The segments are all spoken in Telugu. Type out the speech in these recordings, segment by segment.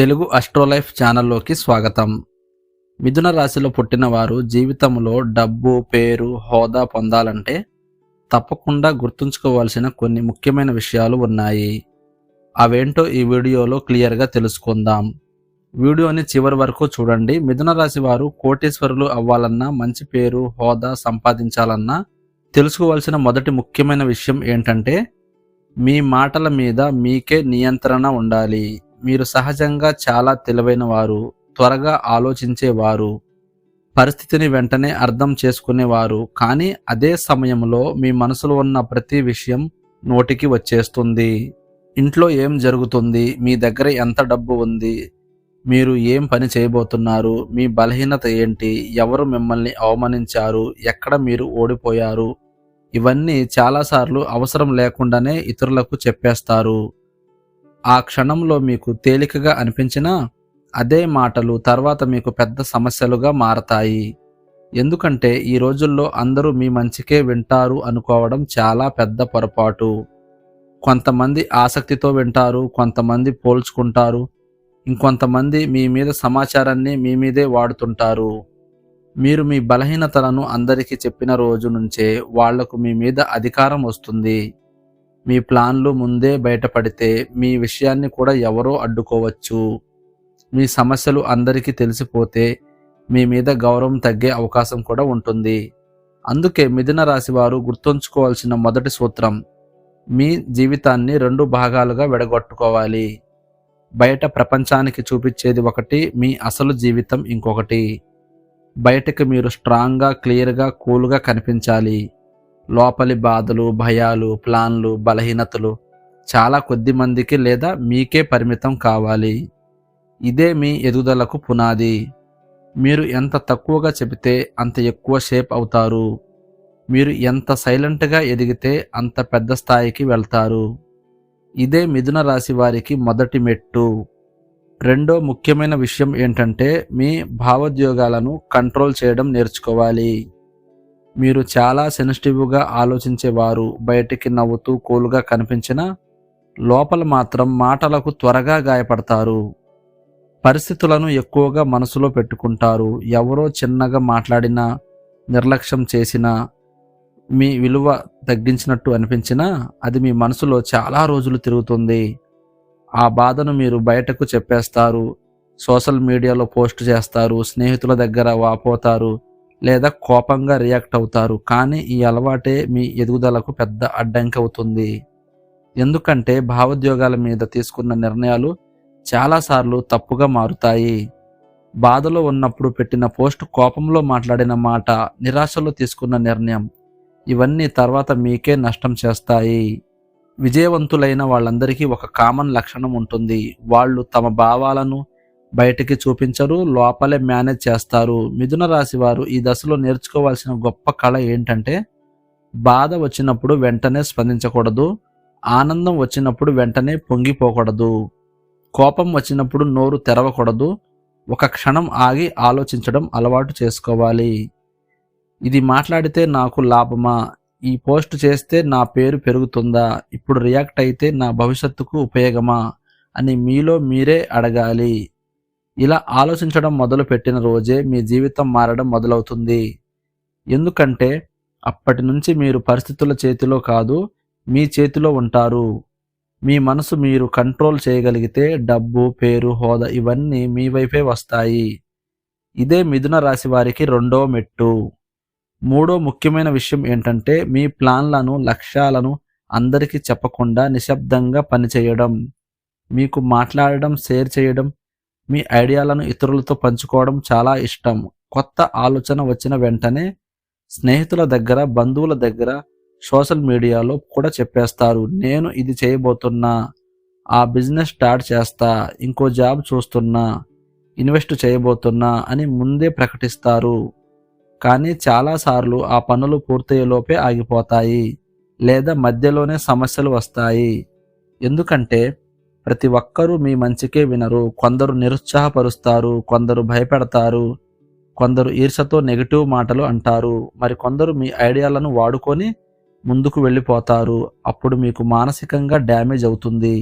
తెలుగు అస్ట్రోలైఫ్ ఛానల్లోకి స్వాగతం. మిథున రాశిలో పుట్టిన వారు జీవితంలో డబ్బు పేరు హోదా పొందాలంటే తప్పకుండా గుర్తుంచుకోవాల్సిన కొన్ని ముఖ్యమైన విషయాలు ఉన్నాయి. అవేంటో ఈ వీడియోలో క్లియర్గా తెలుసుకుందాం. వీడియోని చివరి వరకు చూడండి. మిథున రాశి వారు కోటేశ్వరులు అవ్వాలన్నా మంచి పేరు హోదా సంపాదించాలన్నా తెలుసుకోవాల్సిన మొదటి ముఖ్యమైన విషయం ఏంటంటే మీ మాటల మీద మీకే నియంత్రణ ఉండాలి. మీరు సహజంగా చాలా తెలివైన వారు త్వరగా ఆలోచించేవారు పరిస్థితిని వెంటనే అర్థం చేసుకునేవారు కానీ అదే సమయంలో మీ మనసులో ఉన్న ప్రతి విషయం నోటికి వచ్చేస్తుంది. ఇంట్లో ఏం జరుగుతుంది? మీ దగ్గర ఎంత డబ్బు ఉంది? మీరు ఏం పని చేయబోతున్నారు? మీ బలహీనత ఏంటి? ఎవరు మిమ్మల్ని అవమానించారు? ఎక్కడ మీరు ఓడిపోయారు? ఇవన్నీ చాలాసార్లు అవసరం లేకుండానే ఇతరులకు చెప్పేస్తారు. ఆ క్షణంలో మీకు తేలికగా అనిపించినా అదే మాటలు తర్వాత మీకు పెద్ద సమస్యలుగా మారతాయి. ఎందుకంటే ఈ రోజుల్లో అందరూ మీ మంచికే వింటారు అనుకోవడం చాలా పెద్ద పొరపాటు. కొంతమంది ఆసక్తితో వింటారు కొంతమంది పోల్చుకుంటారు ఇంకొంతమంది మీ మీద సమాచారాన్ని మీ మీదే వాడుతుంటారు. మీరు మీ బలహీనతలను అందరికీ చెప్పిన రోజు నుంచే వాళ్ళకు మీ మీద అధికారం వస్తుంది. మీ ప్లాన్లు ముందే బయటపడితే మీ విషయాన్ని కూడా ఎవరో అడ్డుకోవచ్చు. మీ సమస్యలు అందరికీ తెలిసిపోతే మీ మీద గౌరవం తగ్గే అవకాశం కూడా ఉంటుంది. అందుకే మిథున రాశి వారు గుర్తుంచుకోవాల్సిన మొదటి సూత్రం మీ జీవితాన్ని రెండు భాగాలుగా విడగొట్టుకోవాలి. బయట ప్రపంచానికి చూపించేది ఒకటి మీ అసలు జీవితం ఇంకొకటి. బయటకు మీరు స్ట్రాంగ్గా క్లియర్గా కూల్గా కనిపించాలి. లోపలి బాధలు భయాలు ప్లాన్లు బలహీనతలు చాలా కొద్ది మందికి లేదా మీకే పరిమితం కావాలి. ఇదే మీ ఎదుగుదలకు పునాది. మీరు ఎంత తక్కువగా చెబితే అంత ఎక్కువ షేప్ అవుతారు. మీరు ఎంత సైలెంట్గా ఎదిగితే అంత పెద్ద స్థాయికి వెళ్తారు. ఇదే మిథున రాశి వారికి మొదటి మెట్టు. రెండో ముఖ్యమైన విషయం ఏంటంటే మీ భావోద్యోగాలను కంట్రోల్ చేయడం నేర్చుకోవాలి. మీరు చాలా సెన్సిటివ్గా ఆలోచించేవారు బయటికి నవ్వుతూ కూల్గా కనిపించినా లోపల మాత్రం మాటలకు త్వరగా గాయపడతారు. పరిస్థితులను ఎక్కువగా మనసులో పెట్టుకుంటారు. ఎవరో చిన్నగా మాట్లాడినా నిర్లక్ష్యం చేసినా మీ విలువ తగ్గించినట్టు అనిపించినా అది మీ మనసులో చాలా రోజులు తిరుగుతుంది. ఆ బాధను మీరు బయటకు చెప్పేస్తారు. సోషల్ మీడియాలో పోస్ట్ చేస్తారు. స్నేహితుల దగ్గర వాపోతారు. లేదా కోపంగా రియాక్ట్ అవుతారు. కానీ ఈ అలవాటే మీ ఎదుగుదలకు పెద్ద అడ్డంకి అవుతుంది. ఎందుకంటే భావోద్యోగాల మీద తీసుకున్న నిర్ణయాలు చాలాసార్లు తప్పుగా మారుతాయి. బాధలో ఉన్నప్పుడు పెట్టిన పోస్ట్ కోపంలో మాట్లాడిన మాట నిరాశలో తీసుకున్న నిర్ణయం ఇవన్నీ తర్వాత మీకే నష్టం చేస్తాయి. విజయవంతులైన వాళ్ళందరికీ ఒక కామన్ లక్షణం ఉంటుంది. వాళ్ళు తమ భావాలను బయటికి చూపించరు లోపలే మేనేజ్ చేస్తారు. మిథున రాశి వారు ఈ దశలో నేర్చుకోవాల్సిన గొప్ప కళ ఏంటంటే బాధ వచ్చినప్పుడు వెంటనే స్పందించకూడదు ఆనందం వచ్చినప్పుడు వెంటనే పొంగిపోకూడదు కోపం వచ్చినప్పుడు నోరు తెరవకూడదు ఒక క్షణం ఆగి ఆలోచించడం అలవాటు చేసుకోవాలి. ఇది మాట్లాడితే నాకు లాభమా? ఈ పోస్ట్ చేస్తే నా పేరు పెరుగుతుందా? ఇప్పుడు రియాక్ట్ అయితే నా భవిష్యత్తుకు ఉపయోగమా? అని మీలో మీరే అడగాలి. ఇలా ఆలోచించడం మొదలు పెట్టిన రోజే మీ జీవితం మారడం మొదలవుతుంది. ఎందుకంటే అప్పటి నుంచి మీరు పరిస్థితుల చేతిలో కాదు మీ చేతిలో ఉంటారు. మీ మనసు మీరు కంట్రోల్ చేయగలిగితే డబ్బు పేరు హోదా ఇవన్నీ మీ వైపే వస్తాయి. ఇదే మిథున రాశి వారికి రెండో మెట్టు. మూడో ముఖ్యమైన విషయం ఏంటంటే మీ ప్లాన్లను లక్ష్యాలను అందరికీ చెప్పకుండా నిశ్శబ్దంగా పనిచేయడం. మీకు మాట్లాడడం షేర్ చేయడం మీ ఐడియాలను ఇతరులతో పంచుకోవడం చాలా ఇష్టం. కొత్త ఆలోచన వచ్చిన వెంటనే స్నేహితుల దగ్గర బంధువుల దగ్గర సోషల్ మీడియాలో కూడా చెప్పేస్తారు. నేను ఇది చేయబోతున్నా ఆ బిజినెస్ స్టార్ట్ చేస్తా ఇంకో జాబ్ చూస్తున్నా ఇన్వెస్ట్ చేయబోతున్నా అని ముందే ప్రకటిస్తారు. కానీ చాలాసార్లు ఆ పనులు పూర్తయ్యేలోపే ఆగిపోతాయి లేదా మధ్యలోనే సమస్యలు వస్తాయి. ఎందుకంటే ప్రతి ఒక్కరూ మీ మంచికే వినరు. కొందరు నిరుత్సాహపరుస్తారు కొందరు భయపెడతారు కొందరు ఈర్షతో నెగిటివ్ మాటలు అంటారు. మరి కొందరు మీ ఐడియాలను వాడుకొని ముందుకు వెళ్ళిపోతారు. అప్పుడు మీకు మానసికంగా డ్యామేజ్ అవుతుంది.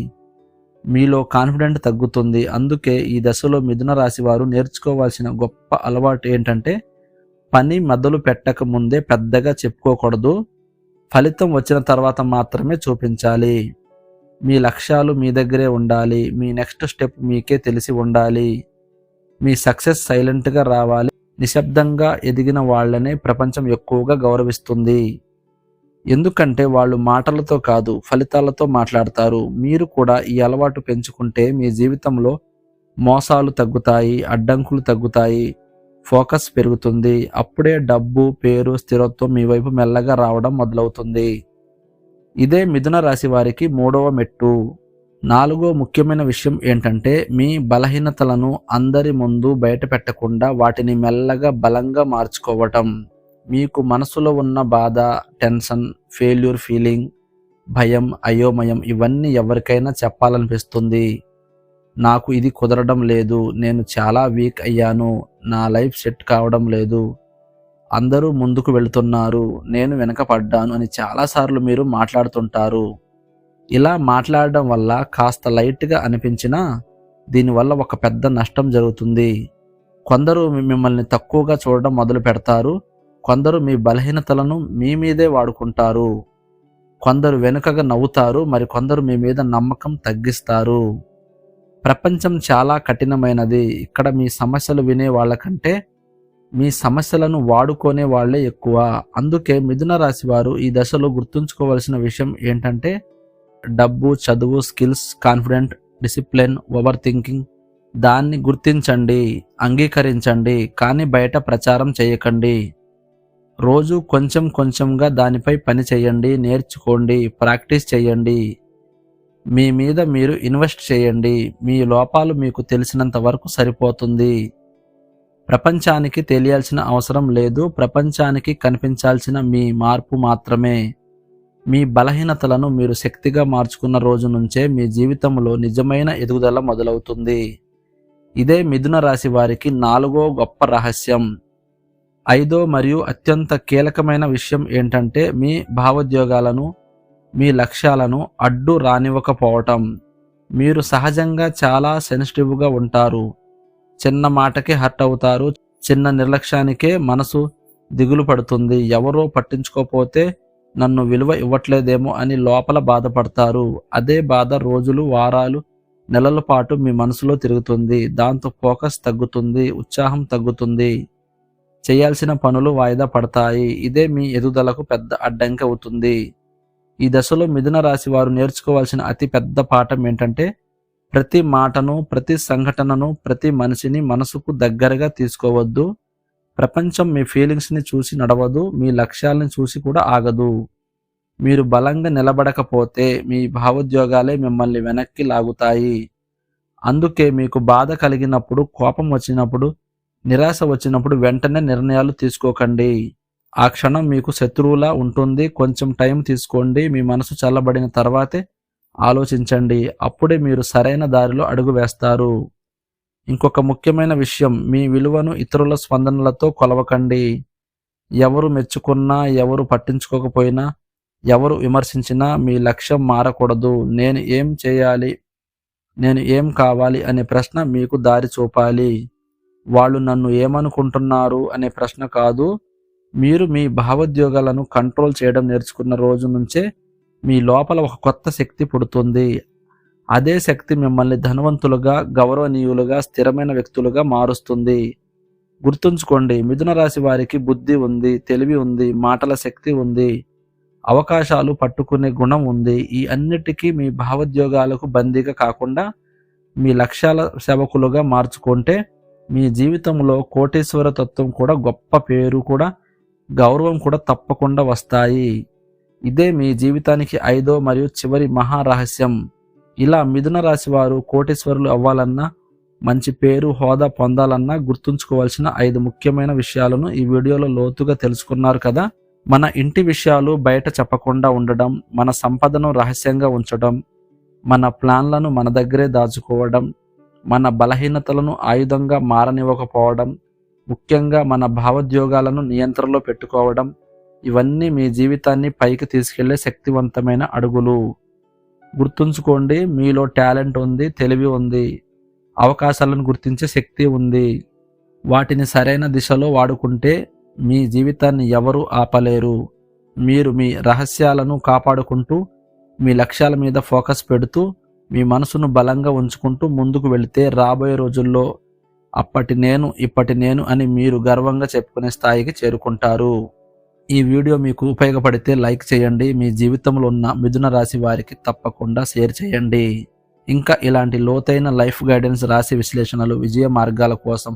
మీలో కాన్ఫిడెంట్ తగ్గుతుంది. అందుకే ఈ దశలో మిథున రాశి వారు నేర్చుకోవాల్సిన గొప్ప అలవాటు ఏంటంటే పని మొదలు పెట్టక ముందే పెద్దగా చెప్పుకోకూడదు. ఫలితం వచ్చిన తర్వాత మాత్రమే చూపించాలి. మీ లక్ష్యాలు మీ దగ్గరే ఉండాలి. మీ నెక్స్ట్ స్టెప్ మీకే తెలిసి ఉండాలి. మీ సక్సెస్ సైలెంట్గా రావాలి. నిశ్శబ్దంగా ఎదిగిన వాళ్ళనే ప్రపంచం ఎక్కువగా గౌరవిస్తుంది. ఎందుకంటే వాళ్ళు మాటలతో కాదు ఫలితాలతో మాట్లాడతారు. మీరు కూడా ఈ అలవాటు పెంచుకుంటే మీ జీవితంలో మోసాలు తగ్గుతాయి అడ్డంకులు తగ్గుతాయి ఫోకస్ పెరుగుతుంది. అప్పుడే డబ్బు పేరు స్థిరత్వం మీ వైపు మెల్లగా రావడం మొదలవుతుంది. ఇదే మిథున రాశి వారికి మూడవ మెట్టు. నాలుగో ముఖ్యమైన విషయం ఏంటంటే మీ బలహీనతలను అందరి ముందు బయట పెట్టకుండా వాటిని మెల్లగా బలంగా మార్చుకోవటం. మీకు మనసులో ఉన్న బాధ టెన్షన్ ఫెయిల్యూర్ ఫీలింగ్ భయం అయోమయం ఇవన్నీ ఎవరికైనా చెప్పాలనిపిస్తుంది. నాకు ఇది కుదరడం లేదు నేను చాలా వీక్ అయ్యాను నా లైఫ్ సెట్ కావడం లేదు అందరూ ముందుకు వెళుతున్నారు నేను వెనకపడ్డాను అని చాలాసార్లు మీరు మాట్లాడుతుంటారు. ఇలా మాట్లాడడం వల్ల కాస్త లైట్గా అనిపించినా దీనివల్ల ఒక పెద్ద నష్టం జరుగుతుంది. కొందరు మిమ్మల్ని తక్కువగా చూడడం మొదలు పెడతారు. కొందరు మీ బలహీనతలను మీ మీదే వాడుకుంటారు. కొందరు వెనుకగా నవ్వుతారు మరి కొందరు మీ మీద నమ్మకం తగ్గిస్తారు. ప్రపంచం చాలా కఠినమైనది. ఇక్కడ మీ సమస్యలు వినే వాళ్ళకంటే మీ సమస్యలను వాడుకునే వాళ్ళే ఎక్కువ. అందుకే మిథున రాశి వారు ఈ దశలో గుర్తుంచుకోవాల్సిన విషయం ఏంటంటే డబ్బు చదువు skills confident discipline over thinking దాన్ని గుర్తించండి అంగీకరించండి కానీ బయట ప్రచారం చేయకండి. రోజు కొంచెం కొంచెంగా దానిపై పని చేయండి నేర్చుకోండి ప్రాక్టీస్ చేయండి. మీ మీద మీరు ఇన్వెస్ట్ చేయండి. మీ లోపాలు మీకు తెలిసినంత వరకు సరిపోతుంది. ప్రపంచానికి తెలియాల్సిన అవసరం లేదు ప్రపంచానికి కనిపించాల్సిన మీ మార్పు మాత్రమే. మీ బలహీనతలను మీరు శక్తిగా మార్చుకున్న రోజు నుంచే మీ జీవితంలో నిజమైన ఎదుగుదల మొదలవుతుంది. ఇదే మిథున రాశి వారికి నాలుగో గొప్ప రహస్యం. ఐదో మరియు అత్యంత కీలకమైన విషయం ఏంటంటే మీ భావోద్యోగాలను మీ లక్ష్యాలను అడ్డు రానివ్వకపోవటం. మీరు సహజంగా చాలా సెన్సిటివ్గా ఉంటారు. చిన్న మాటకి హర్ట్ అవుతారు. చిన్న నిర్లక్ష్యానికే మనసు దిగులు పడుతుంది. ఎవరో పట్టించుకోపోతే నన్ను విలువ ఇవ్వట్లేదేమో అని లోపల బాధపడతారు. అదే బాధ రోజులు వారాలు నెలల పాటు మీ మనసులో తిరుగుతుంది. దాంతో ఫోకస్ తగ్గుతుంది ఉత్సాహం తగ్గుతుంది. చేయాల్సిన పనులు వాయిదా పడతాయి. ఇదే మీ ఎదుగుదలకు పెద్ద అడ్డంకి అవుతుంది. ఈ దశలో మిథున రాశి వారు నేర్చుకోవాల్సిన అతి పెద్ద పాఠం ఏంటంటే ప్రతి మాటను ప్రతి సంఘటనను ప్రతి మనిషిని మనసుకు దగ్గరగా తీసుకోవద్దు. ప్రపంచం మీ ఫీలింగ్స్ని చూసి నడవదు మీ లక్ష్యాలను చూసి కూడా ఆగదు. మీరు బలంగా నిలబడకపోతే మీ భావోద్యోగాలే మిమ్మల్ని వెనక్కి లాగుతాయి. అందుకే మీకు బాధ కలిగినప్పుడు కోపం వచ్చినప్పుడు నిరాశ వచ్చినప్పుడు వెంటనే నిర్ణయాలు తీసుకోకండి. ఆ క్షణం మీకు శత్రువులా ఉంటుంది. కొంచెం టైం తీసుకోండి. మీ మనసు చల్లబడిన తర్వాతే ఆలోచించండి. అప్పుడే మీరు సరైన దారిలో అడుగు వేస్తారు. ఇంకొక ముఖ్యమైన విషయం మీ విలువను ఇతరుల స్పందనలతో కొలవకండి. ఎవరు మెచ్చుకున్నా ఎవరు పట్టించుకోకపోయినా ఎవరు విమర్శించినా మీ లక్ష్యం మారకూడదు. నేను ఏం చేయాలి? నేను ఏం కావాలి? అనే ప్రశ్న మీకు దారి చూపాలి. వాళ్ళు నన్ను ఏమనుకుంటున్నారు? అనే ప్రశ్న కాదు. మీరు మీ భావోద్యోగాలను కంట్రోల్ చేయడం నేర్చుకున్న రోజు నుంచే మీ లోపల ఒక కొత్త శక్తి పుడుతుంది. అదే శక్తి మిమ్మల్ని ధనవంతులుగా గౌరవనీయులుగా స్థిరమైన వ్యక్తులుగా మారుస్తుంది. గుర్తుంచుకోండి మిథున రాశి వారికి బుద్ధి ఉంది తెలివి ఉంది మాటల శక్తి ఉంది అవకాశాలు పట్టుకునే గుణం ఉంది. ఈ అన్నిటికీ మీ భావోద్యోగాలకు బందీగా కాకుండా మీ లక్ష్యాల సేవకులుగా మార్చుకుంటే మీ జీవితంలో కోటేశ్వర తత్వం కూడా గొప్ప పేరు కూడా గౌరవం కూడా తప్పకుండా వస్తాయి. ఇదే మీ జీవితానికి ఐదో మరియు చివరి మహారహస్యం. ఇలా మిథున రాశి వారు కోటేశ్వరులు అవ్వాలన్నా మంచి పేరు హోదా పొందాలన్నా గుర్తుంచుకోవాల్సిన ఐదు ముఖ్యమైన విషయాలను ఈ వీడియోలో లోతుగా తెలుసుకున్నారు కదా. మన ఇంటి విషయాలు బయట చెప్పకుండా ఉండడం మన సంపదను రహస్యంగా ఉంచడం మన ప్లాన్లను మన దగ్గరే దాచుకోవడం మన బలహీనతలను ఆయుధంగా మారనివ్వకపోవడం ముఖ్యంగా మన భావోద్యోగాలను నియంత్రణలో పెట్టుకోవడం ఇవన్నీ మీ జీవితాన్ని పైకి తీసుకెళ్ళే శక్తివంతమైన అడుగులు. గుర్తుంచుకోండి మీలో టాలెంట్ ఉంది తెలివి ఉంది అవకాశాలను గుర్తించే శక్తి ఉంది. వాటిని సరైన దిశలో వాడుకుంటే మీ జీవితాన్ని ఎవరూ ఆపలేరు. మీరు మీ రహస్యాలను కాపాడుకుంటూ మీ లక్ష్యాల మీద ఫోకస్ పెడుతూ మీ మనసును బలంగా ఉంచుకుంటూ ముందుకు వెళితే రాబోయే రోజుల్లో అప్పటి నేను ఇప్పటి నేను అని మీరు గర్వంగా చెప్పుకునే స్థాయికి చేరుకుంటారు. ఈ వీడియో మీకు ఉపయోగపడితే లైక్ చేయండి. మీ జీవితంలో ఉన్న మిథున రాశి వారికి తప్పకుండా షేర్ చేయండి. ఇంకా ఇలాంటి లోతైన లైఫ్ గైడెన్స్ రాశి విశ్లేషణలు విజయ మార్గాల కోసం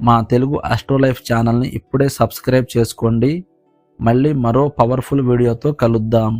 మా తెలుగు అస్ట్రోలైఫ్ ఛానల్ని ఇప్పుడే సబ్స్క్రైబ్ చేసుకోండి. మళ్ళీ మరో పవర్ఫుల్ వీడియోతో కలుద్దాం.